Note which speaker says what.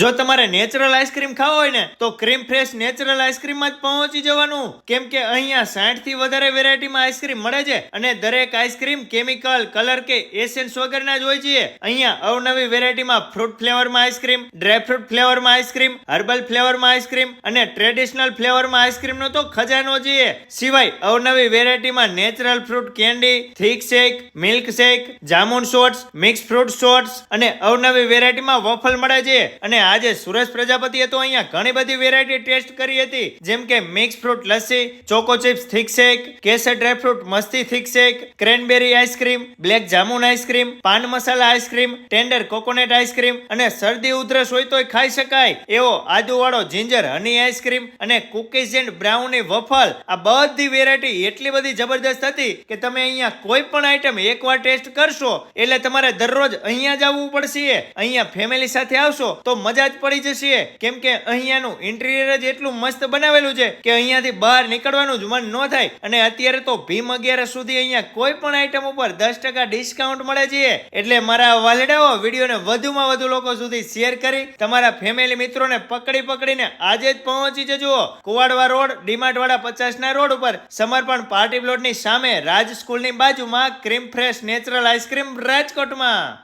Speaker 1: જો તમારે natural ice cream ખાવો હોય ને, તો ક્રીમ ફ્રેશ નેચરલ આઈસ્ક્રીમમાં જ પહોંચી જવાનું. કેમ કે અહીંયા સાઠથી વધારે વેરાયટીમાં આઈસ્ક્રીમ મળે છે અને દરેક આઈસ્ક્રીમ કેમિકલ કલર કે એસેન્સ વગરના જ હોય છે. અહીંયા અવનવી વેરાયટીમાં ફ્રૂટ ફ્લેવરમાં આઈસ્ક્રીમ ડ્રાય ફ્રૂટ ફ્લેવરમાં આઈસ્ક્રીમ હર્બલ ફ્લેવરમાં આઈસ્ક્રીમ અને ટ્રેડિશનલ ફ્લેવરમાં આઈસ્ક્રીમનો તો ખજાનો છે. સિવાય અવનવી વેરાયટીમાં natural fruit candy thick shake milk shake jamun shorts mix fruit shots અને અવનવી વેરાયટીમાં વફલ મળે છે. અને આજે સુરેશ પ્રજાપતિએ તો અહીંયા ઘણી બધી વેરાયટી ટેસ્ટ કરી હતી. જેમ કે mix fruit lassi choco chips thick shake kesar dry fruit masti thick shake cranberry ice cream black jamun ice cream paan masala ice cream tender coconut ice cream અને શરદી ઉધરસ હોય તોય ખાઈ શકાય. એવો આદુવાળો જિંજર હની આઈસ્ક્રીમ અને કુકીઝ એન્ડ બ્રાઉની વફલ આ બધી વેરાયટી એટલી બધી જબરદસ્ત હતી કે તમે અહીંયા કોઈ પણ આઈટમ એકવાર ટેસ્ટ કરશો, એટલે તમારે દરરોજ અહીંયા જ આવવું પડશે. અહીંયા ફેમિલી સાથે આવશો, તો મજા જ પડી જશે. કેમ કે અહીંયાનું ઇન્ટિરિયર જ એટલું મસ્ત બનાવેલું છે કે અહીંયાથી બહાર નીકળવાનું જ મન ન થાય. અને અત્યારે તો ભીમ અગિયારસ સુધી અહીંયા કોઈ પણ આઈટમ ઉપર દસ ટકા ડિસ્કાઉન્ટ મળે છે. એટલે મારા વાલડાઓ વિડીયોને વધુમાં વધુ લોકો સુધી શેર કરી તમારા ફેમિલી મિત્રોને પકડી પકડીને આજે જ પહોંચી જજો. કુવાડવા રોડ ડીમાર્ટ વાળા પચાસ ના રોડ ઉપર સમર્પણ પાર્ટી પ્લોટની સામે રાજ સ્કૂલની બાજુમાં ક્રીમ ફ્રેશ નેચરલ આઈસ્ક્રીમ રાજકોટમાં.